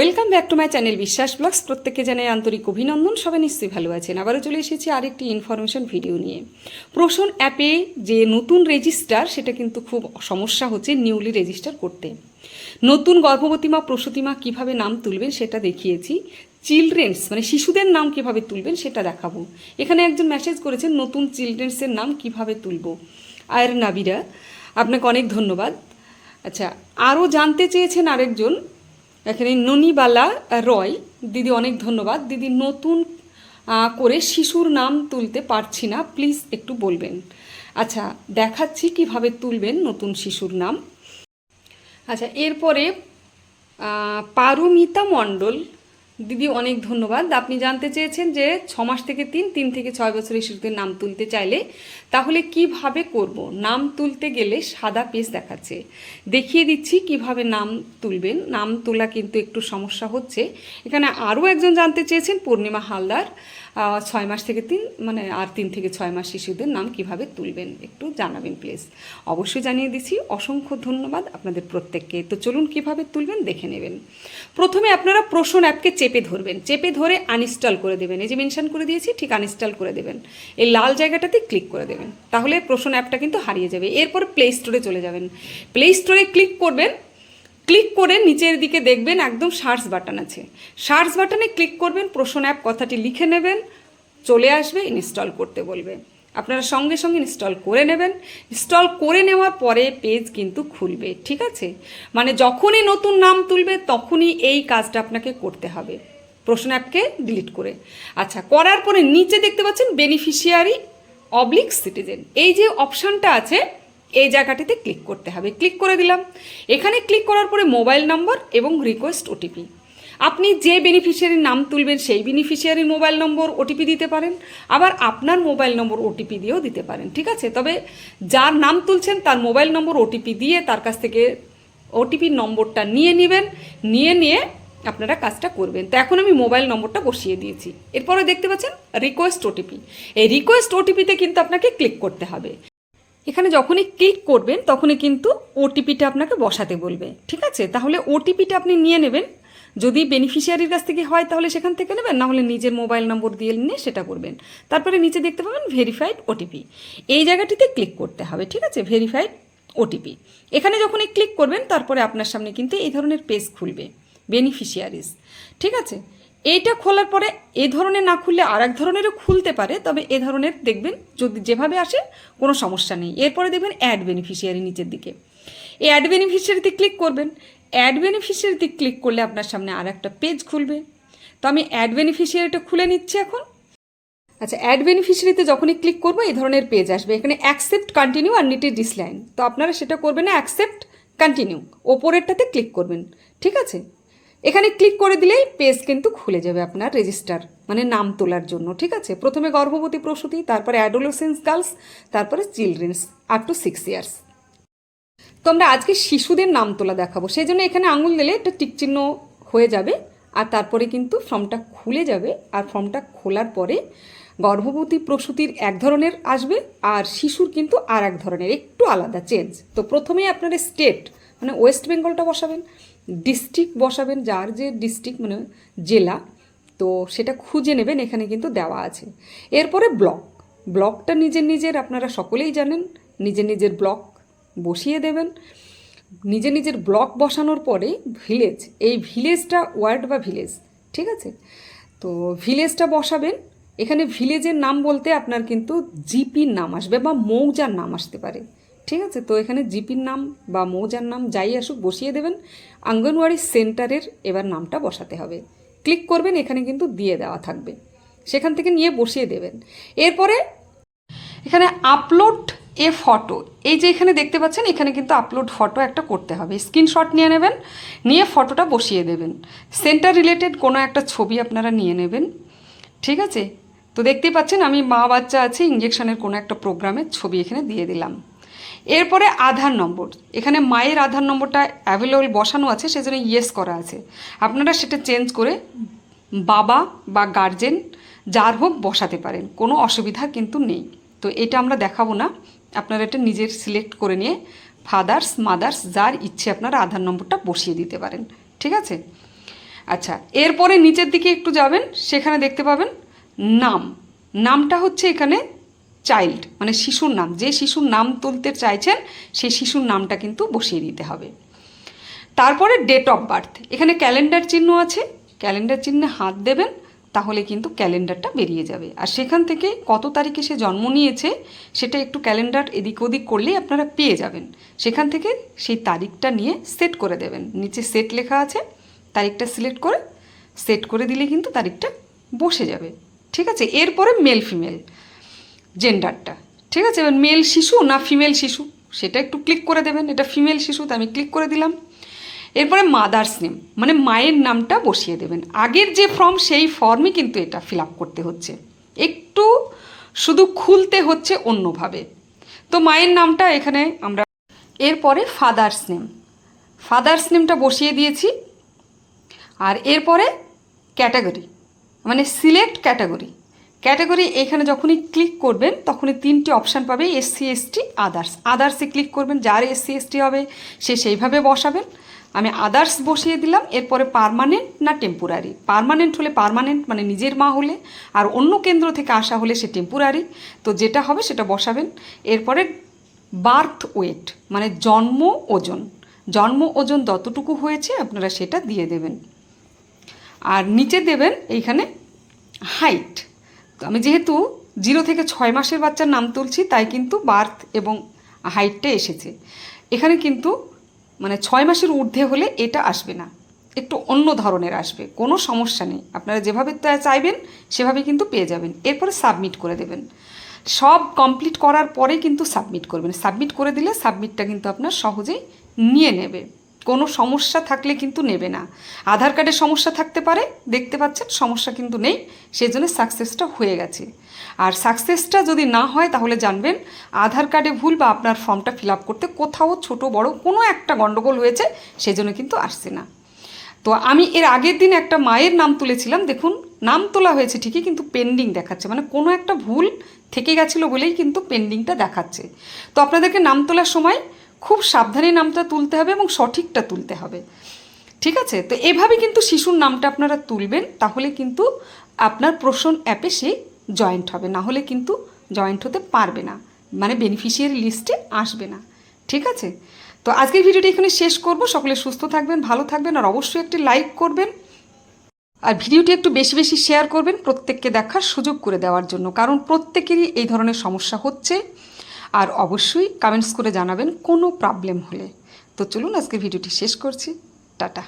Welcome back to my channel Biswas blogs প্রত্যেককে জানাই আন্তরিক অভিনন্দন। সবাই নিশ্চয়ই ভালো আছেন। আবারও চলে এসেছি আরেকটি ইনফরমেশন ভিডিও নিয়ে। প্রসন অ্যাপে যে নতুন রেজিস্টার সেটা কিন্তু খুব সমস্যা হচ্ছে নিউলি রেজিস্টার করতে। নতুন গর্ভবতী মা প্রসূতি মা কীভাবে নাম তুলবেন, সেটা দেখিয়েছি। চিলড্রেন্স মানে শিশুদের নাম কীভাবে তুলবেন, সেটা দেখাবো। এখানে একজন মেসেজ করেছেন, নতুন চিলড্রেন্সের নাম কীভাবে তুলবো? আয়ের নাবিরা, আপনাকে অনেক ধন্যবাদ। আচ্ছা আরও জানতে চেয়েছেন আরেকজন এখানে ননিবালা রয়। দিদি, অনেক ধন্যবাদ। দিদি, নতুন করে শিশুর নাম তুলতে পারছি না। প্লিজ একটু বলবেন। আচ্ছা দেখাচ্ছি কীভাবে তুলবেন নতুন শিশুর নাম। আচ্ছা এরপরে পারুমিতা মণ্ডল দিদি, অনেক ধন্যবাদ। আপনি জানতে চেয়েছেন যে ছ মাস থেকে তিন তিন থেকে ছয় বছরের শিশুদের নাম তুলতে চাইলে তাহলে কীভাবে করব? নাম তুলতে গেলে সাদা পেজ দেখাচ্ছে। দেখিয়ে দিচ্ছি কীভাবে নাম তুলবেন। নাম তোলা কিন্তু একটু সমস্যা হচ্ছে। এখানে আরও একজন জানতে চেয়েছেন, পূর্ণিমা হালদার। ছয় মাস থেকে তিন মানে আর তিন থেকে ছয় মাস শিশুদের নাম কীভাবে তুলবেন একটু জানাবেন প্লিজ অবশ্যই জানিয়ে দিচ্ছি অসংখ্য ধন্যবাদ আপনাদের প্রত্যেককে। তো চলুন কীভাবে তুলবেন দেখে নেবেন। প্রথমে আপনারা প্রশ্ন অ্যাপকে চেপে ধরবেন। চেপে ধরে আনইনস্টল করে দেবেন। এই যে মেনশন করে দিয়েছি, ঠিক আনইনস্টল করে দেবেন। এই লাল জায়গাটাতে ক্লিক করে দেবেন। তাহলে প্রশ্ন অ্যাপটা কিন্তু হারিয়ে যাবে। এরপর প্লে স্টোরে চলে যাবেন। প্লে স্টোরে ক্লিক করবেন। ক্লিক করে নিচের দিকে দেখবেন একদম সার্চ বাটন আছে। সার্চ বাটনে ক্লিক করবেন, প্রশ্ন অ্যাপ কথাটি লিখে নেবেন, চলে আসবে, ইনস্টল করতে বলবে। আপনারা সঙ্গে সঙ্গে ইনস্টল করে নেবেন। ইনস্টল করে নেওয়ার পরে পেজ কিন্তু খুলবে, ঠিক আছে? মানে যখনই নতুন নাম তুলবে, তখনই এই কাজটা আপনাকে করতে হবে। প্রশ্ন অ্যাপকে ডিলিট করে। আচ্ছা করার পরে নিচে দেখতে পাচ্ছেন, বেনিফিশিয়ারি, অবলিক সিটিজেন। এই যে অপশানটা আছে এই জায়গাটিতে ক্লিক করতে হবে। ক্লিক করে দিলাম। এখানে ক্লিক করার পরে মোবাইল নম্বর এবং রিকোয়েস্ট ওটিপি আপনি যে বেনিফিশিয়ারির নাম তুলবেন, সেই বেনিফিশিয়ারির মোবাইল নম্বর ওটিপি দিতে পারেন। আবার আপনার মোবাইল নম্বর ওটিপি দিয়েও দিতে পারেন, ঠিক আছে? তবে যার নাম তুলছেন, তার মোবাইল নম্বর ওটিপি দিয়ে তার কাছ থেকে ওটিপির নম্বরটা নিয়ে নেবেন। নিয়ে নিয়ে আপনারা কাজটা করবেন। তো এখন আমি মোবাইল নম্বরটা বসিয়ে দিয়েছি। এরপরে দেখতে পাচ্ছেন রিকোয়েস্ট ওটিপি এই রিকোয়েস্ট ওটিপিতে কিন্তু আপনাকে ক্লিক করতে হবে। এখানে যখনই ক্লিক করবেন, তখনই কিন্তু ওটিপিটা আপনাকে বসাতে বলবে। ঠিক আছে? তাহলে ওটিপিটা আপনি নিয়ে নেবেন। যদি বেনিফিশিয়ারির কাছ থেকে হয়, তাহলে সেখান থেকে নেবেন। না হলে নিজের মোবাইল নম্বর দিয়ে নিয়ে সেটা করবেন। তারপরে নিচে দেখতে পাবেন ভেরিফাইড ওটিপি এই জায়গাটিতে ক্লিক করতে হবে। ঠিক আছে? ভেরিফাইড ওটিপি এখানে যখনই ক্লিক করবেন, তারপরে আপনার সামনে কিন্তু এই ধরনের পেজ খুলবে। বেনিফিশিয়ারিজ ঠিক আছে? এইটা খোলার পরে এ ধরনের না খুললে আর এক ধরনেরও খুলতে পারে, তবে এ ধরনের দেখবেন যদি যেভাবে আসে কোনো সমস্যা নেই। এরপরে দেখবেন অ্যাড বেনিফিশিয়ারি নিচের দিকে। এই অ্যাড বেনিফিশিয়ারিতে ক্লিক করবেন। অ্যাড বেনিফিশিয়ারিতে ক্লিক করলে আপনার সামনে আর একটা পেজ খুলবে। তো আমি অ্যাড বেনিফিশিয়ারিটা খুলে নিচ্ছি এখন। আচ্ছা অ্যাড বেনিফিশিয়ারিতে যখনই ক্লিক করব, এই ধরনের পেজ আসবে। এখানে অ্যাকসেপ্ট কন্টিনিউ আর নিটেড ডিসলাইন তো আপনারা সেটা করবেন অ্যাকসেপ্ট কন্টিনিউ ওপরেরটাতে ক্লিক করবেন। ঠিক আছে? এখানে ক্লিক করে দিলেই পেজ কিন্তু খুলে যাবে আপনার রেজিস্টার মানে নাম তোলার জন্য, ঠিক আছে? প্রথমে গর্ভবতী প্রসূতি, তারপরে অ্যাডোলোসেন্স গার্লস তারপরে childrens up to six years তো আমরা আজকে শিশুদের নাম তোলা দেখাবো। সেই জন্য এখানে আঙুল দিলে একটা টিকচিহ্ন হয়ে যাবে, আর তারপরে কিন্তু ফর্মটা খুলে যাবে, আর ফর্মটা খোলার পরে গর্ভবতী প্রসূতির এক ধরনের আসবে, আর শিশুর কিন্তু আর এক ধরনের, একটু আলাদা চেঞ্জ তো প্রথমেই আপনার স্টেট মানে ওয়েস্ট বেঙ্গলটা বসাবেন। ডিস্ট্রিক্ট বসাবেন, যার যে ডিস্ট্রিক্ট মানে জেলা, তো সেটা খুঁজে নেবেন, এখানে কিন্তু দেওয়া আছে। এরপরে ব্লক ব্লকটা নিজের নিজের, আপনারা সকলেই জানেন, নিজের নিজের ব্লক বসিয়ে দেবেন। নিজের নিজের ব্লক বসানোর পরে ভিলেজ এই ভিলেজটা ওয়ার্ড বা ভিলেজ ঠিক আছে? তো ভিলেজটা বসাবেন, এখানে ভিলেজের নাম বলতে আপনার কিন্তু জিপির নাম আসবে বা মৌজার নাম আসতে পারে। ঠিক আছে? তো এখানে জিপির নাম বা মৌজার নাম যাই আসুক বসিয়ে দেবেন। আঙ্গনওয়াড়ি সেন্টারের এবার নামটা বসাতে হবে। ক্লিক করবেন, এখানে কিন্তু দিয়ে দেওয়া থাকবে। সেখান থেকে নিয়ে বসিয়ে দেবেন। এরপরে এখানে আপলোড এ ফটো এই যে এখানে দেখতে পাচ্ছেন, এখানে কিন্তু আপলোড ফটো একটা করতে হবে। স্ক্রিনশট নিয়ে নেবেন, নিয়ে ফটোটা বসিয়ে দেবেন। সেন্টার রিলেটেড কোনো একটা ছবি আপনারা নিয়ে নেবেন। ঠিক আছে? তো দেখতেই পাচ্ছেন, আমি মা বাচ্চা আছে ইঞ্জেকশনের কোনো একটা প্রোগ্রামের ছবি এখানে দিয়ে দিলাম। এরপরে আধার নম্বর। এখানে মায়ের আধার নম্বরটা অ্যাভেলেবল বসানো আছে, সেজন্য ইয়েস করা আছে। আপনারা সেটা চেঞ্জ করে বাবা বা গার্জেন যার হোক বসাতে পারেন, কোনো অসুবিধা কিন্তু নেই। তো এটা আমরা দেখাবো না, আপনারা এটা নিজের সিলেক্ট করে নিয়ে ফাদার্স মাদার্স যার ইচ্ছে আপনারা আধার নম্বরটা বসিয়ে দিতে পারেন, ঠিক আছে? আচ্ছা এরপরে নিচের দিকে একটু যাবেন, সেখানে দেখতে পাবেন নাম। নামটা হচ্ছে এখানে চাইল্ড মানে শিশুর নাম। যে শিশুর নাম তুলতে চাইছেন সেই শিশুর নামটা কিন্তু বসিয়ে দিতে হবে। তারপরে ডেট অফ বার্থ এখানে ক্যালেন্ডার চিহ্ন আছে। ক্যালেন্ডার চিহ্নে হাত দেবেন, তাহলে কিন্তু ক্যালেন্ডারটা বেরিয়ে যাবে। আর সেখান থেকে কত তারিখে সে জন্ম নিয়েছে, সেটা একটু ক্যালেন্ডার এদিক ওদিক করলেই আপনারা পেয়ে যাবেন। সেখান থেকে সেই তারিখটা নিয়ে সেট করে দেবেন। নিচে সেট লেখা আছে, তারিখটা সিলেক্ট করে সেট করে দিলে কিন্তু তারিখটা বসে যাবে। ঠিক আছে? এরপরে মেল ফিমেল জেন্ডারটা ঠিক আছে? এবার মেল শিশু না ফিমেল শিশু? সেটা একটু ক্লিক করে দেবেন। এটা ফিমেল শিশু, তো আমি ক্লিক করে দিলাম। এরপরে মাদার্স নেম মানে মায়ের নামটা বসিয়ে দেবেন। আগের যে ফর্ম সেই ফর্মই কিন্তু এটা ফিল আপ করতে হচ্ছে। একটু শুধু খুলতে হচ্ছে অন্যভাবে। তো মায়ের নামটা এখানে আমরা এরপরে ফাদার্স নেম ফাদার্স নেমটা বসিয়ে দিয়েছি। আর এরপরে ক্যাটাগরি মানে সিলেক্ট ক্যাটাগরি ক্যাটাগরি এখানে যখনই ক্লিক করবেন, তখনই তিনটি অপশান পাবে এসসি এসটি আদার্স আদার্সে ক্লিক করবেন, যার এসসি এসটি হবে, সে সেইভাবে বসাবেন। আমি আদার্স বসিয়ে দিলাম, এরপরে পার্মানেন্ট না টেম্পোরারি পার্মানেন্ট হলে পার্মানেন্ট মানে নিজের মা হলে, আর অন্য কেন্দ্র থেকে আসা হলে সে টেম্পোরারি তো যেটা হবে সেটা বসাবেন। এরপরে বার্থ ওয়েট মানে জন্ম ওজন। জন্ম ওজন যতটুকু হয়েছে, আপনারা সেটা দিয়ে দেবেন। আর নিচে দেবেন এইখানে হাইট আমি যেহেতু জিরো থেকে ছয় মাসের বাচ্চার নাম তুলছি, তাই কিন্তু বার্থ এবং হাইটটা এসেছে। এখানে কিন্তু মানে ছয় মাসের ঊর্ধ্বে হলে এটা আসবে না। একটু অন্য ধরনের আসবে, কোনো সমস্যা নেই। আপনারা যেভাবে চাইবেন, সেভাবে কিন্তু পেয়ে যাবেন। এরপরে সাবমিট করে দেবেন। সব কমপ্লিট করার পরে কিন্তু সাবমিট করবেন। সাবমিট করে দিলে সাবমিটটা কিন্তু আপনার সহজেই নিয়ে নেবে। কোনো সমস্যা থাকলে কিন্তু নেবে না। আধার কার্ডের সমস্যা থাকতে পারে, দেখতে পাচ্ছেন সমস্যা কিন্তু নেই সেই জন্য সাকসেসটা হয়ে গেছে। আর সাকসেসটা যদি না হয় তাহলে জানবেন আধার কার্ডে ভুল বা আপনার ফর্মটা ফিল আপ করতে কোথাও ছোট বড় কোনো একটা গণ্ডগোল হয়েছে, সেজন্য কিন্তু আসছে না। তো আমি এর আগের দিন একটা মায়ের নাম তুলেছিলাম, দেখুন নাম তোলা হয়েছে ঠিকই কিন্তু পেন্ডিং দেখাচ্ছে মানে কোনো একটা ভুল থেকে গেছিল বলেই কিন্তু পেন্ডিংটা দেখাচ্ছে। তো আপনাদেরকে নাম তোলার সময় খুব সাবধানে নামটা তুলতে হবে এবং সঠিকটা তুলতে হবে। ঠিক আছে? তো এভাবে কিন্তু শিশুর নামটা আপনারা তুলবেন, তাহলে কিন্তু আপনার প্রসন অ্যাপে সে জয়েন্ট হবে। না হলে কিন্তু জয়েন্ট হতে পারবে না। মানে বেনিফিশিয়ারি লিস্টে আসবে না। ঠিক আছে? তো আজকের ভিডিওটি এখানে শেষ করব। সকলে সুস্থ থাকবেন, ভালো থাকবেন, আর অবশ্যই একটি লাইক করবেন। আর ভিডিওটি একটু বেশি বেশি শেয়ার করবেন, প্রত্যেককে দেখার সুযোগ করে দেওয়ার জন্য। কারণ প্রত্যেকেরই এই ধরনের সমস্যা হচ্ছে। আর অবশ্যই কমেন্টস করে জানাবেন কোনো প্রবলেম হলে। তো চলুন আজকে ভিডিওটি শেষ করছি। টাটা।